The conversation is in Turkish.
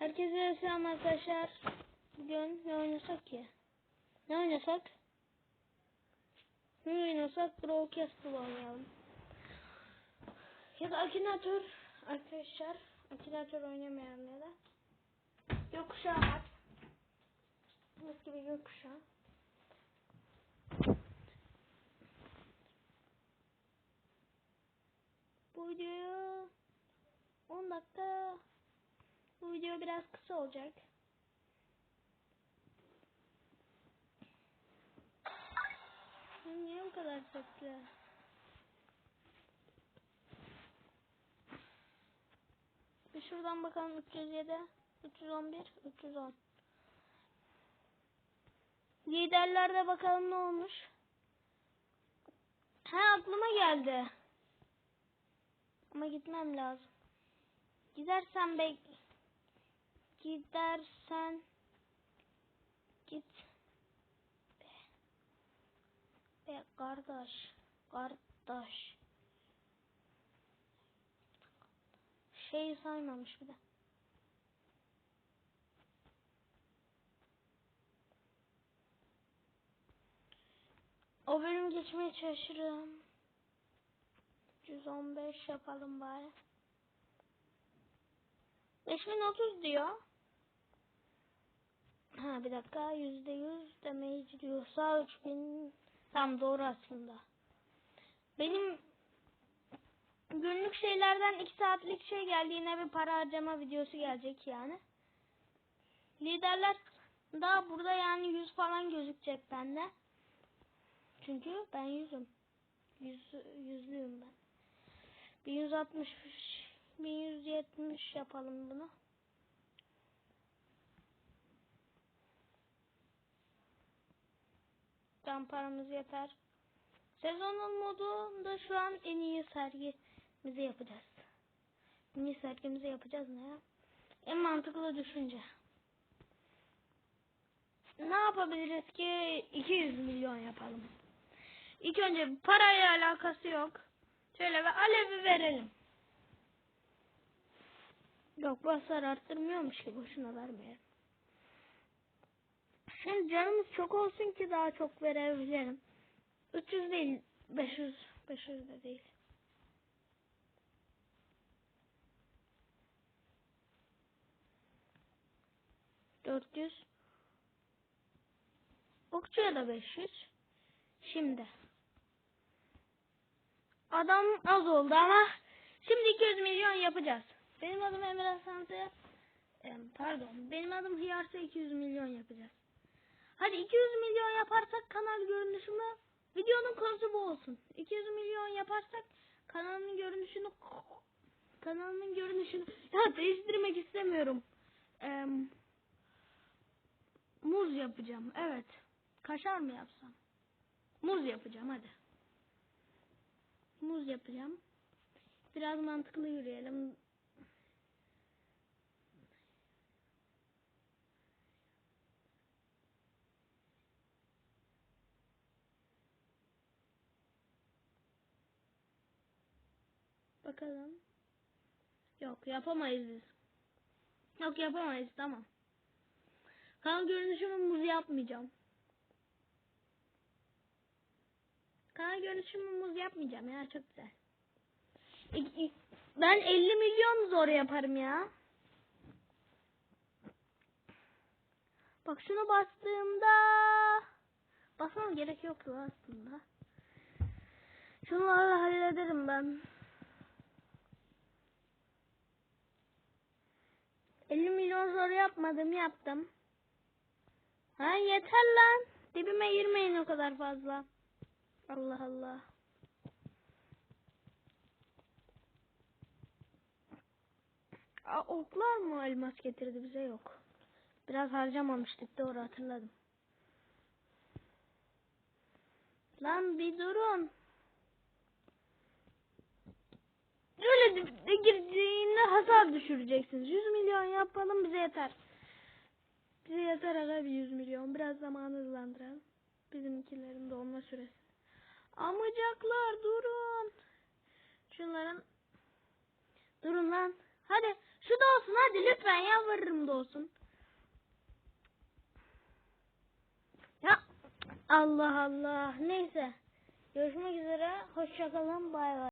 Herkese selam arkadaşlar. Bugün ne oynasak ki? Ne oynasak? Ne oynasak? Brawl Castle oynayalım. Ya da Akinator arkadaşlar. Akinator oynamayanlara. Gökkuşağı var. Mis gibi gökkuşağı. Bu videoyu 10 dakika bu video biraz kısa olacak. Niye bu kadar sesli? Bir şuradan bakalım 307, 311, 310. Liderlerde bakalım ne olmuş. Ha aklıma geldi. Ama gitmem lazım. Gidersen bek gidersen git be, be kardeş kardeş. Şey saymamış bir de. O bölüm geçmeye çalışırım. 115 yapalım bari. 5030 diyor. Ha bir dakika yüzde yüz demeyici diyorsa 3000 tam doğru aslında. Benim günlük şeylerden 2 saatlik şey geldi yine bir para harcama videosu gelecek yani. Liderler daha burada yani 100 falan gözükecek bende. Çünkü ben yüzüm. Yüz, yüzlüyüm ben. 1160 1170 yapalım bunu. Tam paramız yeter. Sezonun modunda şu an en iyi sergimizi yapacağız. En iyi sergimizi yapacağız ne ya? En mantıklı düşünce. Ne yapabiliriz ki 200 milyon yapalım. İlk önce parayla alakası yok. Şöyle ve alevi verelim. Yok bu hasar arttırmıyormuş ki boşuna vermeyelim. Şimdi canımız çok olsun ki daha çok verebilirim. 300 değil 500 500 de değil. Dört yüz. Okçuya da 500. Şimdi. Adam az oldu ama şimdi 200 milyon yapacağız. Benim adım Emre Hasan'sa pardon benim adım Hıyarsa 200 milyon yapacağız. Hadi 200 milyon yaparsak kanal görünüşümü videonun konusu bu olsun. 200 milyon yaparsak kanalın görünüşünü kanalın görünüşünü ya değiştirmek istemiyorum. Ee, muz yapacağım. Evet. Kaşar mı yapsam? Muz yapacağım hadi. Muz yapacağım. Biraz mantıklı yürüyelim. Bakalım. Yok yapamayız biz. Yok yapamayız tamam. Kanal görünüşümü muz yapmayacağım. Kanal görünüşümü muz yapmayacağım ya çok güzel. Ben 50 milyon zor yaparım ya. Bak şunu bastığımda basmam gerek yoktu aslında. Şunları hallederim ben. 50 milyon zor yapmadım yaptım. Ha yeter lan. Dibime girmeyin o kadar fazla. Allah Allah. Aa, oklar mı elmas getirdi bize yok. Biraz harcamamıştık doğru hatırladım. Lan bir durun. Öyle de girdiğinde hasar düşüreceksiniz. 100 milyon yapalım bize yeter. Bize yeter aga bir 100 milyon. Biraz zamanı hızlandıralım. Bizimkilerin dolma süresi. Amacaklar durun. Şunların durun lan. Hadi şu da olsun hadi lütfen yalvarırım da olsun. Ya Allah Allah. Neyse. Görüşmek üzere. Hoşçakalın. Bay bay.